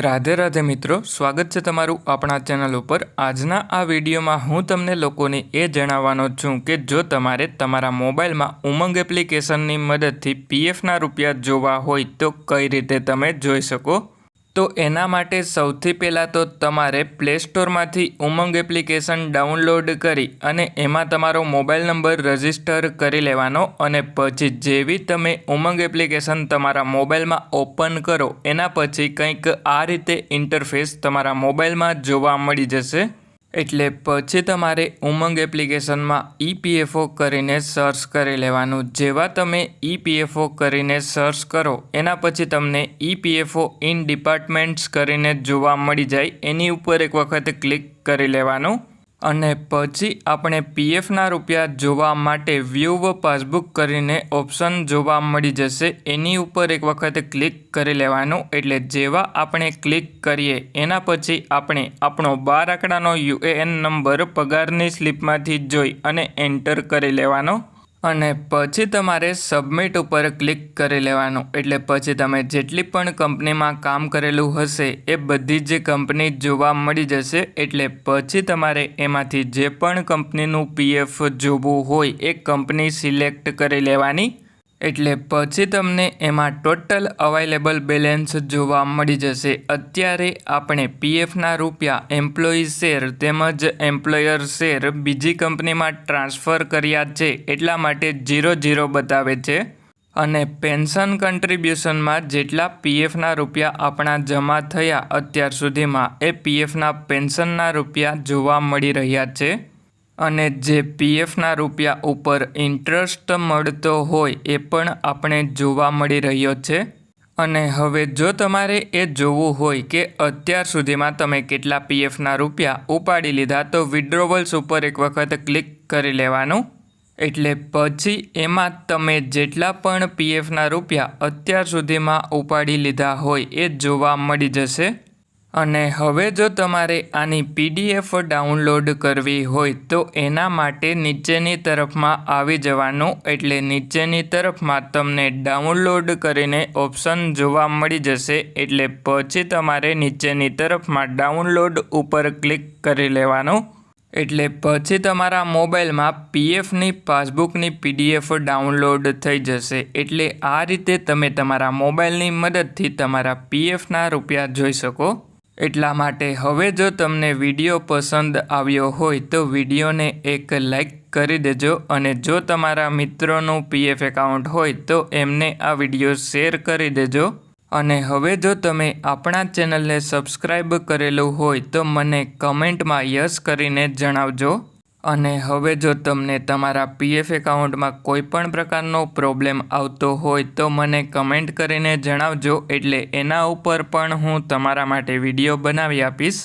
રાધે રાધે મિત્રો, સ્વાગત છે તમારું આપણા ચેનલ ઉપર. આજના આ વિડીયોમાં હું તમને લોકોને એ જણાવવાનો છું કે જો તમારે તમારા મોબાઈલમાં ઉમંગ એપ્લિકેશનની મદદથી પીએફના રૂપિયા જોવા હોય તો કઈ રીતે તમે જોઈ શકો? તો એના માટે સૌથી પહેલાં તો તમારે પ્લે સ્ટોરમાંથી ઉમંગ એપ્લિકેશન ડાઉનલોડ કરી અને એમાં તમારો મોબાઈલ નંબર રજિસ્ટર કરી લેવાનો અને પછી જેવી તમે ઉમંગ એપ્લિકેશન તમારા મોબાઈલમાં ઓપન કરો, એના પછી કંઈક આ રીતે ઇન્ટરફેસ તમારા મોબાઈલમાં જોવા મળી જશે. એટલે પછી તમારે ઉમંગ એપ્લિકેશનમાં ઈપીએફઓ કરીને સર્ચ કરી લેવાનું. જેવા તમે ઈપીએફઓ કરીને સર્ચ કરો, એના પછી તમને ઈપીએફઓ ઇન ડિપાર્ટમેન્ટ્સ કરીને જોવા મળી જાય. એની ઉપર એક વખત ક્લિક કરી લેવાનું. અને પછી આપણે પીએફના રૂપિયા જોવા માટે વ્યૂ પાસબુક કરીને ઓપ્શન જોવા મળી જશે. એની ઉપર એક વખત ક્લિક કરી લેવાનું. એટલે જેવા આપણે ક્લિક કરીએ, એના પછી આપણે આપણો બાર આંકડાનો યુએએન નંબર પગારની સ્લીપમાંથી જોઈ અને એન્ટર કરી લેવાનો. અને પછી તમારે સબમિટ ઉપર ક્લિક કરી લેવાનું. એટલે પછી તમે જેટલી પણ કંપનીમાં કામ કરેલું હશે, એ બધી જ કંપની જોવા મળી જશે. એટલે પછી તમારે એમાંથી જે પણ કંપનીનું પીએફ જોવું હોય, એ કંપની સિલેક્ટ કરી લેવાની. એટલે પછી તમને એમાં ટોટલ અવાઇલેબલ બેલેન્સ જોવા મળી જશે. અત્યારે આપણે પીએફના રૂપિયા એમ્પ્લોયી શેર તેમજ એમ્પ્લોયર શેર બીજી કંપનીમાં ટ્રાન્સફર કર્યા છે, એટલા માટે ઝીરો ઝીરો બતાવે છે. અને પેન્શન કન્ટ્રીબ્યુશનમાં જેટલા પીએફના રૂપિયા આપણા જમા થયા, અત્યાર સુધીમાં એ પીએફના પેન્શનના રૂપિયા જોવા મળી રહ્યા છે. અને જે પીએફના રૂપિયા ઉપર ઇન્ટરેસ્ટ મળતો હોય એ પણ આપણે જોવા મળી રહ્યો છે. અને હવે જો તમારે એ જોવું હોય કે અત્યાર સુધીમાં તમે કેટલા પીએફના રૂપિયા ઉપાડી લીધા, તો વિડ્રોવલ્સ ઉપર એક વખત ક્લિક કરી લેવાનું. એટલે પછી એમાં તમે જેટલા પણ પીએફના રૂપિયા અત્યાર સુધીમાં ઉપાડી લીધા હોય એ જોવા મળી જશે. અને હવે જો તમારે આની પીડીએફ ડાઉનલોડ કરવી હોય તો એના માટે નીચેની તરફમાં આવી જવાનું એટલે નીચેની તરફમાં તમને ડાઉનલોડ કરીને ઓપ્શન જોવા મળી જશે એટલે પછી તમારે નીચેની તરફમાં ડાઉનલોડ ઉપર ક્લિક કરી લેવાનું. એટલે પછી તમારા મોબાઈલમાં પીએફની પાસબુકની પીડીએફ ડાઉનલોડ થઈ જશે એટલે આ રીતે તમે તમારા મોબાઈલની મદદથી તમારા પીએફના રૂપિયા જોઈ શકો. એટલા માટે હવે જો તમને વીડિયો પસંદ આવ્યો હોય તો વિડીયોને એક લાઈક કરી દેજો અને જો તમારા મિત્રોનું પીએફ એકાઉન્ટ હોય તો એમને આ વીડિયો શેર કરી દેજો. અને હવે જો તમે આપણા ચેનલને સબસ્ક્રાઈબ કરેલું હોય તો મને કમેન્ટમાં યસ કરીને જણાવજો. અને હવે જો તમને તમારા પીએફ એકાઉન્ટમાં કોઈ પણ પ્રકારનો પ્રોબ્લેમ આવતો હોય તો મને કમેન્ટ કરીને જણાવજો એટલે એના ઉપર પણ હું તમારા માટે વીડિયો બનાવી આપીશ.